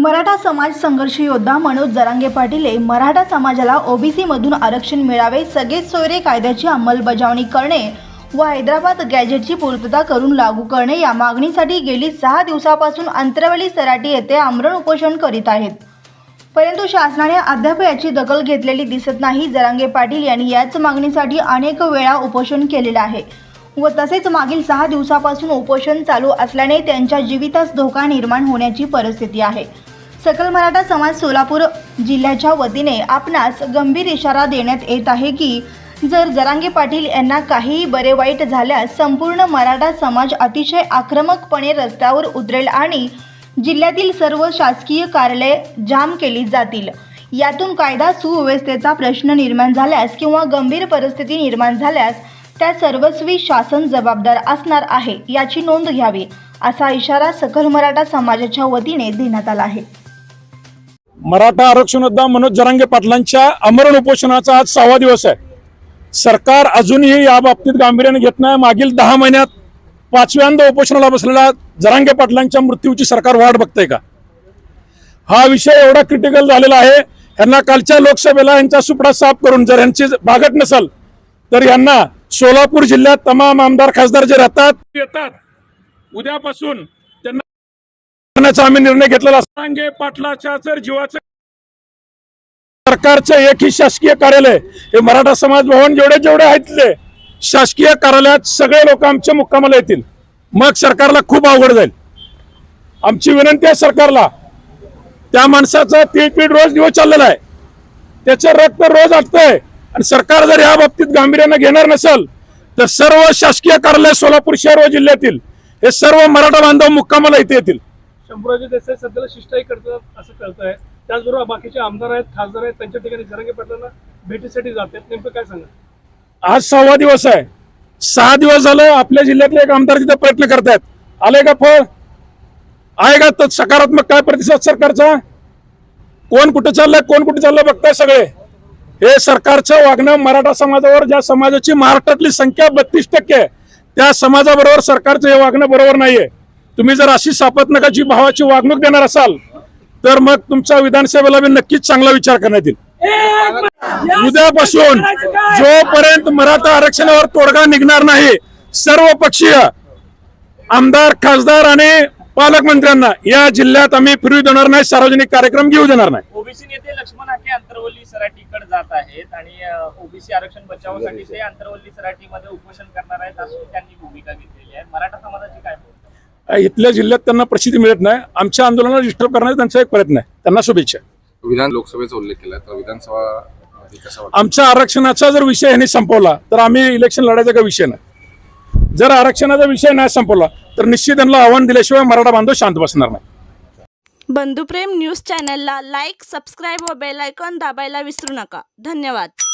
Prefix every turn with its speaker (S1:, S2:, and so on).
S1: मराठा समाज संघर्ष योद्धा मनोज जरांगे पाटील हे मराठा समाजाला ओबीसीमधून आरक्षण मिळावे सगळे सोयरे कायद्याची अंमलबजावणी करणे व हैदराबाद गॅजेटची पूर्तता करून लागू करणे या मागणीसाठी गेली सहा दिवसापासून अंतरावली सराटी येथे आमरण उपोषण करीत आहेत परंतु शासनाने अद्याप याची दखल घेतलेली दिसत नाही जरांगे पाटील यांनी याच मागणीसाठी अनेक वेळा उपोषण केलेलं आहे व तसेच मागील सहा दिवसापासून उपोषण चालू असल्याने त्यांच्या जीवितास धोका निर्माण होण्याची परिस्थिती आहे सकल मराठा समाज सोलापूर जिल्ह्याच्या वतीने आपणास गंभीर इशारा देण्यात येत आहे की जर जरांगे पाटील यांना काहीही बरे वाईट झाल्यास संपूर्ण मराठा समाज अतिशय आक्रमकपणे रस्त्यावर उतरेल आणि जिल्ह्यातील सर्व शासकीय कार्यालय जाम केली जातील यातून कायदा सुव्यवस्थेचा प्रश्न निर्माण झाल्यास किंवा गंभीर परिस्थिती निर्माण झाल्यास त्या सर्वस्वी शासन जबाबदार असणार आहे याची नोंद घ्यावी असा इशारा सकल मराठा समाजाच्या वतीने देण्यात आला आहे
S2: मराठा आरक्षणोद्धा मनोज जरांगे पाटलांच्या अमरण उपोषणाचा आज सहावा दिवस आहे सरकार अजूनही या बाबतीत गांभीर्याने घेत नाही मागील दहा महिन्यात पाचव्यांदा उपोषणाला बसलेला जरांगे पाटलांच्या मृत्यूची सरकार वाट बघते का हा विषय एवढा क्रिटिकल झालेला आहे यांना कालच्या लोकसभेला यांचा सुपडा साफ करून जर यांची बागट नसेल तर यांना सोलापूर जिल्ह्यात तमाम आमदार खासदार जे राहतात येतात उद्यापासून करण्याचा आम्ही निर्णय घेतलेला सांगे पाटलाच्या जर जीवाचं सरकारचं ही शासकीय कार्यालय हे मराठा समाज भवन जेवढे जेवढे आहेत शासकीय कार्यालयात सगळे लोक आमच्या मुक्कामाला येतील मग सरकारला खूप अवघड जाईल आमची विनंती आहे सरकारला त्या माणसाचा तीळपीठ रोज दिवस चाललेला आहे त्याचं रक्त रोज आहे आणि सरकार जर या बाबतीत गांभीर्यानं घेणार नसेल तर सर्व शासकीय कार्यालय सोलापूर शहर व जिल्ह्यातील हे सर्व मराठा बांधव मुक्कामाला इथे येतील शंभूराजी देसाई सध्याला शिष्टाई करतात असं कळत आहे त्याचबरोबर बाकीचे आमदार आहेत खासदार आहेत त्यांच्या ठिकाणी जरंगे पाटलांना भेटीसाठी जातात नेमकं काय सांगा आज सहावा दिवस आहे सहा दिवस झालं आपल्या जिल्ह्यातले एक आमदार तिथे प्रयत्न करत आहेत आले का फळ आहे का तर सकारात्मक काय प्रतिसाद सरकारचा कोण कुठे चाललंय कोण कुठे चाललंय बघताय सगळे हे सरकारचं वागणं मराठा समाजावर ज्या समाजाची महाराष्ट्रातली संख्या बत्तीस टक्के त्या समाजाबरोबर सरकारचं हे वागणं बरोबर नाहीये तुम्ही जर अशी सापत्नकाची भावाची वागणूक देणार असाल तर मग तुमचा विधानसभेला नक्कीच चांगला विचार करण्यात येईल उद्यापासून जोपर्यंत मराठा आरक्षणावर तोडगा निघणार नाही सर्व पक्षीय आमदार खासदार आणि पालकमंत्र्यांना या जिल्ह्यात आम्ही फिरू देणार नाही सार्वजनिक कार्यक्रम घेऊ देणार नाही ओबीसी नेते लक्ष्मण आके अंतरवल्ली सराटीकडे जात आहेत आणि ओबीसी आरक्षण बचावासाठी ते अंतरवल्ली सराटीमध्ये उपोषण करणार आहेत अशी त्यांनी भूमिका घेतलेली आहे मराठा समाजाची काय इथल्या जिल्ह्यात त्यांना प्रसिद्धी मिळत नाही आमच्या आंदोलनाला डिस्टर्ब करण्याचा त्यांचा एक प्रयत्न आहे त्यांना शुभेच्छा विधान लोकसभेचा उल्लेख केला तर विधानसभा आमच्या आरक्षणाचा जर विषय यांनी संपवला तर आम्ही इलेक्शन लढायचा का विषय नाही जर आरक्षणाचा विषय नाही संपवला तर निश्चित त्यांना आव्हान दिल्याशिवाय मराठा बांधव शांत बसणार नाही बंधुप्रेम न्यूज चॅनलला लाईक सबस्क्राईब व बेल आयकॉन दाबायला विसरू नका धन्यवाद